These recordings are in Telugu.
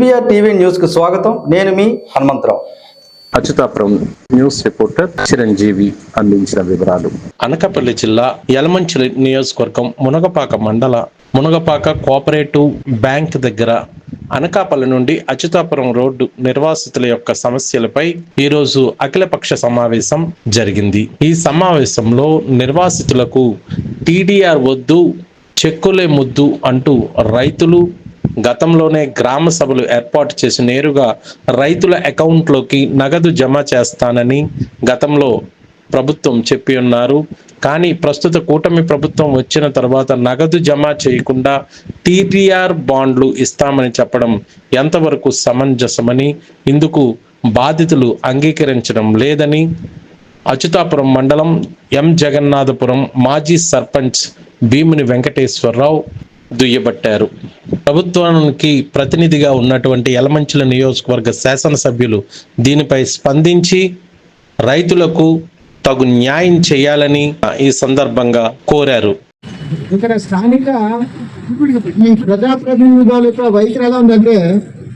బీబీఆర్ టీవీ న్యూస్కు స్వాగతం. నేను మీ హనుమంతరావు. అచ్యుతాపురం న్యూస్ రిపోర్టర్ చిరంజీవి అందించిన వివరాలు. అనకాపల్లి జిల్లా యలమంచిలి నియోజకవర్గం మునగపాక మండల మునగపాక కోఆపరేటివ్ బ్యాంక్ దగ్గర అనకాపల్లి నుండి అచ్యుతాపురం రోడ్డు నిర్వాసితుల యొక్క సమస్యలపై ఈరోజు అఖిలపక్ష సమావేశం జరిగింది. ఈ సమావేశంలో నిర్వాసితులకు టీడీఆర్ వద్దు చెక్కులే ముద్దు అంటూ రైతులు గతంలోనే గ్రామ సభలు ఏర్పాటు చేసి నేరుగా రైతుల అకౌంట్లోకి నగదు జమ చేస్తానని గతంలో ప్రభుత్వం చెప్పి ఉన్నారు. కానీ ప్రస్తుత కూటమి ప్రభుత్వం వచ్చిన తర్వాత నగదు జమ చేయకుండా టీపీఆర్ బాండ్లు ఇస్తామని చెప్పడం ఎంతవరకు సమంజసమని ఇందుకు బాధితులు అంగీకరించడం లేదని అచ్యుతాపురం మండలం ఎం జగన్నాథపురం మాజీ సర్పంచ్ భీముని వెంకటేశ్వరరావు దుయ్యబట్టారు. ప్రభుత్వానికి ప్రతినిధిగా ఉన్నటువంటి యలమంచుల నియోజకవర్గ శాసనసభ్యులు దీనిపై స్పందించి రైతులకు తగు న్యాయం చేయాలని ఈ సందర్భంగా కోరారు. ఇక్కడ స్థానిక ఈ ప్రజాప్రతినిధుల యొక్క వైఖరి ఎలా ఉందంటే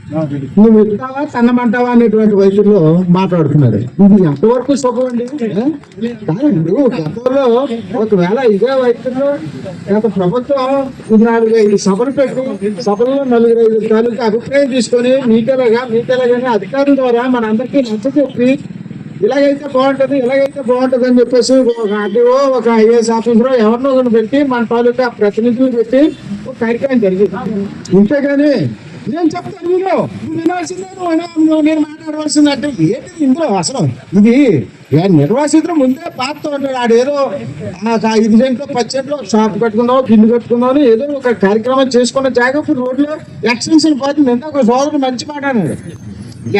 నువ్వు ఇస్తావా తన్నమంటావా అనేటువంటి వయసులో మాట్లాడుతున్నాడు ఇది ఎంతవరకు సుఖం అండి? కాదండి గతంలో ఒకవేళ ఇదే వయసులో గత ప్రభుత్వం ఇది నాలుగు ఐదు సభలు పెట్టి సభల్లో నలుగురు ఐదు తాలూకు అభిప్రాయం తీసుకొని మీకెలాగా మీకెలాగానే అధికారుల ద్వారా మనందరికీ నచ్చ చెప్పి ఇలాగైతే బాగుంటుంది ఇలాగైతే బాగుంటుంది అని చెప్పేసి ఒక ఆర్టీఓ ఒక ఐఏఎస్ ఆఫీసరో ఎవరినో ఒకరిని పెట్టి మన తాలూకా ప్రతినిధులు పెట్టి ఒక కార్యక్రమం జరిగింది. ఇంతేగాని నేను చెప్తాను మీరు నువ్వు వినాల్సిందే నువ్వు నేను మాట్లాడవలసింది అంటే ఏంటి ఇందులో అసలు ఇది నిర్వాసితులు ముందే పాత్ర ఉంటాడు. ఆడు ఏదో ఆ ఐదు సెంట్లో పది సెంట్లో షాప్ పెట్టుకుందాం గిన్నె కట్టుకుందాం ఏదో ఒక కార్యక్రమం చేసుకున్న జాగ్రత్త రోడ్లో ఎక్స్టెన్షన్ పోతుంది ఎంత ఒక సోదరుడు మంచి మాట అన్నాడు.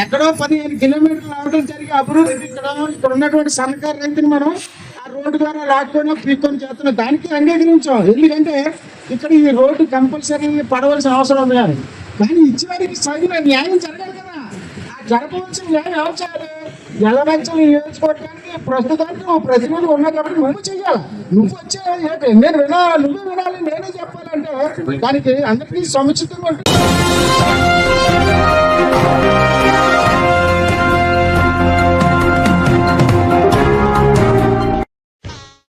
ఎక్కడో పదిహేను కిలోమీటర్లు రావడం జరిగి అభివృద్ధి ఇక్కడ ఇక్కడ ఉన్నటువంటి సన్నకారు రైతుని మనం ఆ రోడ్డు ద్వారా రాకపోయినా పీక్కొని చేస్తున్నాం దానికి అంగీకరించాం. ఎందుకంటే ఇక్కడ ఈ రోడ్డు కంపల్సరీ పడవలసిన అవసరం ఉంది కానీ కానీ ఇచ్చేవారికి చదివిన న్యాయం జరగాలి కదా. ఆ జరపవలసిన న్యాయం ఎవరు చేయాలి? ఎలవంచలు నియోజకవర్గానికి ప్రస్తుతానికి ఓ ప్రతినిధులు ఉన్నావు కాబట్టి నువ్వు చెయ్యాలి. నువ్వు వచ్చే నేను వినాలి నువ్వు వినాలి నేనే చెప్పాలంటే దానికి అందరికీ సముచితంగా ఉంటుంది.